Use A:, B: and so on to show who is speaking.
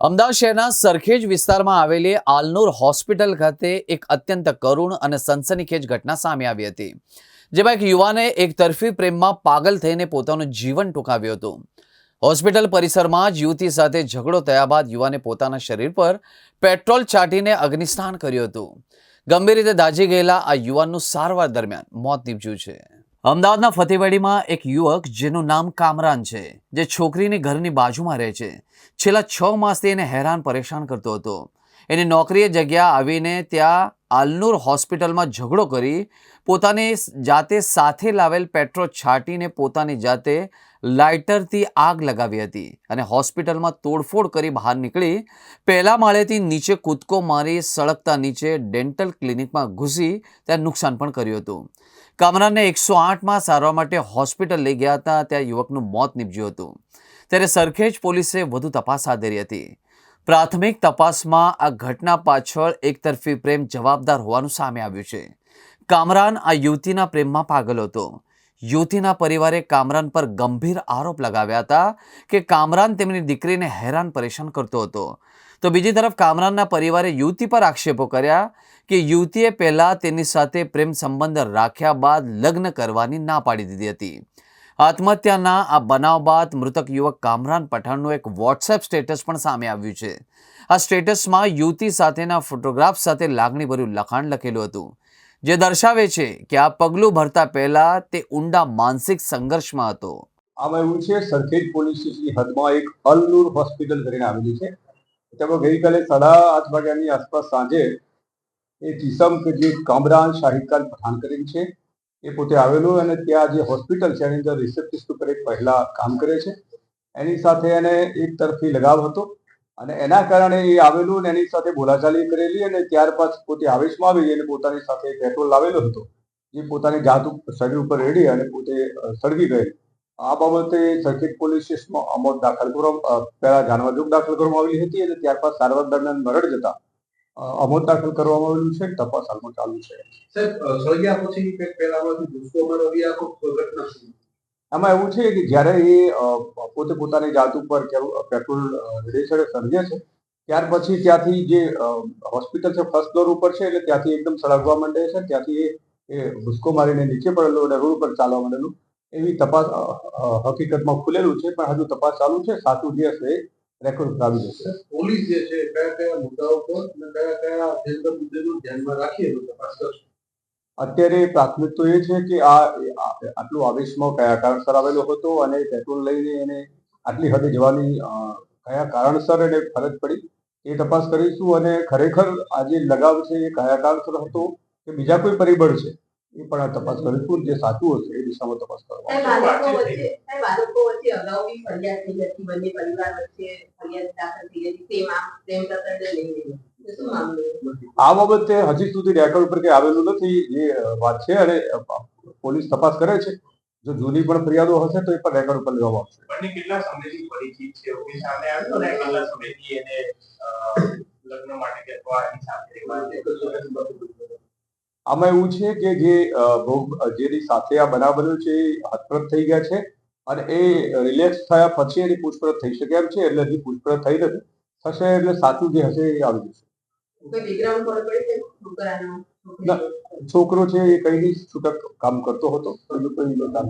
A: અમદાવાદ શહેરના સરખેજ વિસ્તારમાં આવેલી આલનૂર હોસ્પિટલ ખાતે એક અત્યંત કરુણ અને સનસનીખેજ ઘટના સામે આવી હતી, જેમાં એક યુવાને એક તરફી પ્રેમમાં પાગલ થઈને પોતાનું જીવન ટૂંકાવ્યું હતું. હોસ્પિટલ પરિસરમાં જ યુવતી સાથે ઝઘડો થયા બાદ યુવાને પોતાના શરીર પર પેટ્રોલ છાંટીને અગ્નિસ્નાન કર્યું હતું. ગંભીર રીતે દાઝી ગયેલા આ યુવાનનું સારવાર દરમિયાન મોત નીપજ્યું છે. અમદાવાદના ફતેવાડીમાં એક યુવક જેનું નામ કામરાન છે, જે છોકરીની ઘરની બાજુમાં રહે છે. છેલ્લા છ માસથી એને હેરાન પરેશાન કરતો હતો. એની નોકરીએ જગ્યા આવીને ત્યાં આલનૂર હોસ્પિટલમાં ઝઘડો કરી પોતાની જાતે સાથે લાવેલ પેટ્રોલ છાંટીને પોતાની જાતે લાઇટરથી આગ લગાવી હતી અને હોસ્પિટલમાં તોડફોડ કરી બહાર નીકળી પહેલા માળેથી નીચે કૂદકો મારી સળગતા નીચે ડેન્ટલ ક્લિનિકમાં ઘૂસી ત્યાં નુકસાન પણ કર્યું હતું. કામરાનને એકસો આઠમાં સારવાર માટે હોસ્પિટલ લઈ ગયા હતા, ત્યાં યુવકનું મોત નીપજ્યું હતું. ત્યારે સરખેજ પોલીસે વધુ તપાસ હાથ ધરી હતી. પ્રાથમિક તપાસમાં આ ઘટના પાછળ એકતરફી પ્રેમ જવાબદાર હોવાનું સામે આવ્યું છે. કામરાન આ યુવતીના પ્રેમમાં પાગલ હતો. યુવતીના પરિવારે કામરાન પર ગંભીર આરોપ લગાવ્યા હતા કે કામરાન તેમની દીકરીને હેરાન પરેશાન કરતો હતો. તો બીજી તરફ કામરાનના પરિવારે યુવતી પર આક્ષેપો કર્યા કે યુવતીએ પહેલાં તેની સાથે પ્રેમ સંબંધ રાખ્યા બાદ લગ્ન કરવાની ના પાડી દીધી હતી. આત્મહત્યાના આ બનાવ બાદ મૃતક યુવક કામરાન પઠાણનું એક વોટ્સએપ સ્ટેટસ પણ સામે આવ્યું છે. આ સ્ટેટસમાં યુવતી સાથેના ફોટોગ્રાફ સાથે લાગણીભર્યું લખાણ લખેલું હતું. જે દર્શાવે છે કે આ પગલું ભરતા પહેલા તે ઊંડા માનસિક સંઘર્ષમાં હતો.
B: આમાં એવું છે, સરખેજ પોલીસ સ્ટેશનની હદમાં એક અલનૂર હોસ્પિટલ કરીને આવેલી છે. તેમાં ગઈકાલે સાડા આઠ વાગ્યાની આસપાસ સાંજે એ કિસમ કે જે કામરાન શાહિદ પઠાણ કરીને છે. એ પોતે આવેલું અને ત્યાં જે હોસ્પિટલ છે, એની અંદર રિસેપ્ટિસ્ટ ઉપર એક પહેલા કામ કરે છે. એની સાથે એને એક તરફી લગાવ હતો અને એના કારણે એ આવેલું અને એની સાથે બોલાચાલી કરેલી અને ત્યારબાદ પોતે આવેશમાં આવી અને પોતાની સાથે પેટ્રોલ લાવેલો હતો. જે પોતાની જાત શરીર ઉપર રેડી અને પોતે સળગી ગયેલ. આ બાબતે સર્કિટ પોલીસ સ્ટેશનમાં અમોદ દાખલ કરવા પહેલા જાણવાજોગ દાખલ કરવામાં આવેલી હતી અને ત્યારબાદ સારવાર દરમિયાન મરડ જતા અમોદ દાખલ કરવામાં આવેલું છે તપાસ હાલમાં ચાલુ છે.
C: સાહેબ સળગ્યા પછી કંઈક પહેલામાંથી ગુસ્સો મારવી આ કોઈ ઘટના શું?
B: આમાં એવું છે કે જ્યારે એ પોતે પોતાની જાત ઉપર પેટ્રોલ રેડે છે સર્જે છે ત્યાર પછી ત્યાંથી જે હોસ્પિટલ છે ફર્સ્ટ ફ્લોર ઉપર છે એટલે ત્યાંથી એકદમ સળગવા માંડે છે ત્યાંથી એ ભૂસકો મારીને નીચે પડેલો અને રોડ ઉપર ચાલવા માંડેલું. એવી તપાસ હકીકતમાં ખુલેલું છે પણ હજુ તપાસ ચાલુ છે સાચું જે હશે એ રેકોર્ડ આવી દેશે.
C: પોલીસ જે છે કયા કયા મુદ્દાઓ પર અને કયા કયા અભ્યંતર મુદ્દેનું ધ્યાનમાં રાખી તો તપાસ કરશે.
B: અત્યારે પ્રાથમિક તો એ છે કે આ આ- આટલું આવેશમાં કયા કારણસર આવેલો હતો અને પેટ્રોલ લઈને એને આટલી હદે જવાની કયા કારણસર એને ફરજ પડી એ તપાસ કરીશું. અને ખરેખર આ જે લગાવ છે એ કયા કારણસર હતો કે બીજા કોઈ પરિબળ છે? એ પણ આ તપાસ કરીશું જે સાચું હશે એ દિશામાં તપાસ કરવામાં
D: સાહેબ વચ્ચે સાહેબ આરોપો વચ્ચે અગાઉ ફરિયાદ થઈ હતી. બંને પરિવાર વચ્ચે ફરિયાદ દાખલ થઈ હતી. તેમાં પ્રેમ પ્રકરણને લઈને તો શું મામલો
B: આ બાબતે હજી સુધી રેકોર્ડ ઉપર કઈ આવેલું નથી. જે વાત છે અને પોલીસ તપાસ કરે છે. જો જૂની પણ ફરિયાદો હશે તો એ પણ રેકોર્ડ ઉપર લેવામાં આવશે.
E: બંને કેટલા સમયથી પરિચિત છે? એવું સામે આવ્યું અને કેટલા સમયથી એને લગ્ન માટે કે અથવા એની સાથે રહેવા
B: આમાં એવું છે કે જે જેની સાથે આ બનાવ બન્યો છે એ હતપ્રત થઈ ગયા છે અને એ રિલેક્સ થયા પછી એની પૂછપરછ થઈ શકે એમ છે એટલે હજી પૂછપરછ થઈ નથી થશે એટલે સાચું જે હશે એ આવી જશે. છોકરો છે એ કઈ છૂટક કામ કરતો હતો કોઈ કામ.